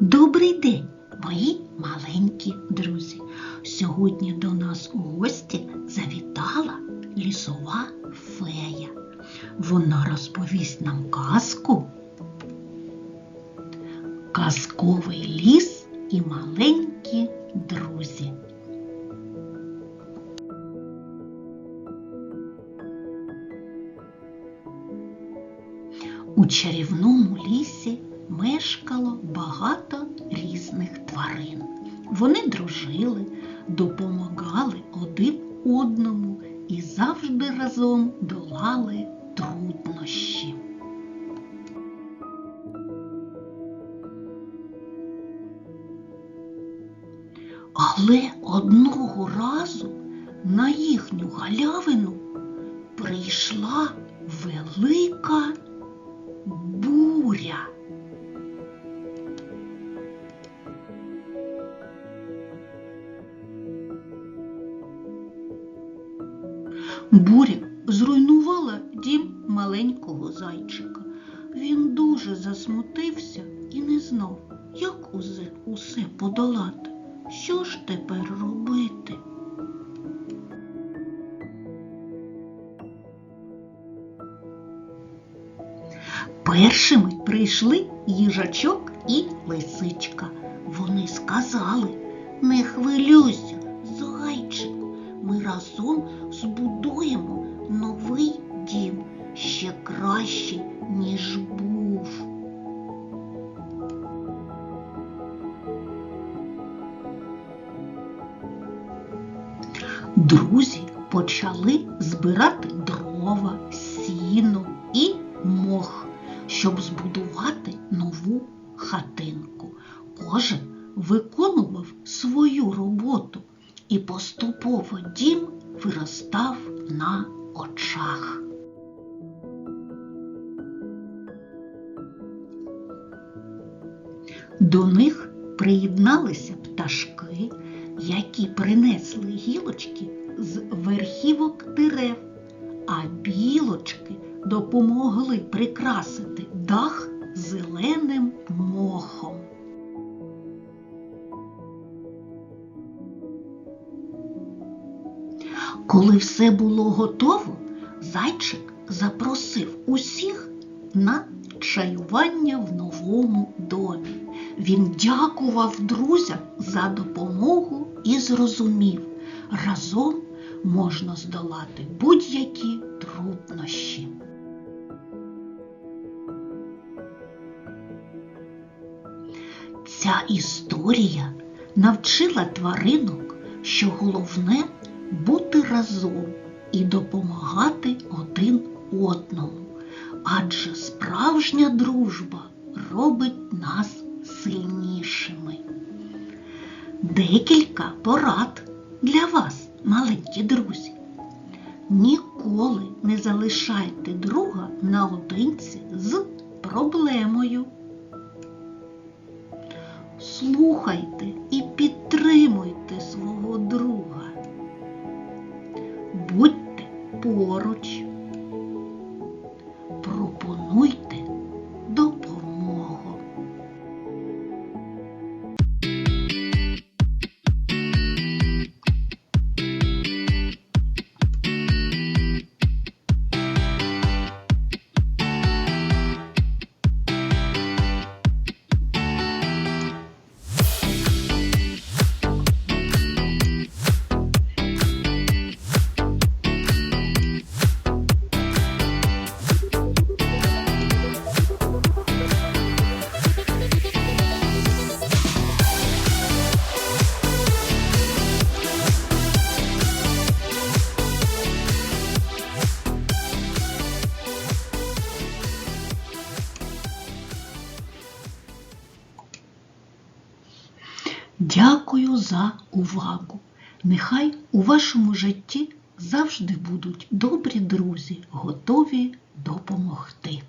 Добрий день, мої маленькі друзі. Сьогодні до нас у гості завітала лісова фея. Вона розповість нам казку. Казковий ліс і маленькі друзі. У чарівному лісі мешкало багато різних тварин. Вони дружили, допомагали один одному і завжди разом долали труднощі. Але одного разу на їхню галявину прийшла велика буря. Буря зруйнувала дім маленького зайчика. Він дуже засмутився і не знав, як усе, усе подолати. Що ж тепер робити? Першими прийшли їжачок і лисичка. Вони сказали, не хвилюйся, зайчику, ми разом збудуємо Друзі почали збирати дрова, сіно і мох, щоб збудувати нову хатинку. Кожен виконував свою роботу, і поступово дім виростав на очах. До них приєдналися пташки, які принесли гілочки з верхівок дерев, а білочки допомогли прикрасити дах зеленим мохом. Коли все було готово, зайчик запросив усіх на чаювання в новому домі. Він дякував друзям за допомогу і зрозумів, разом можна здолати будь-які труднощі. Ця історія навчила тваринок, що головне бути разом і допомагати один одному, адже справжня дружба робить нас сильнішими. Декілька порад для вас, маленькі друзі. Ніколи не залишайте друга наодинці з проблемою. Слухайте і підтримуйте свого друга. Будьте поруч. Дякую за увагу. Нехай у вашому житті завжди будуть добрі друзі, готові допомогти.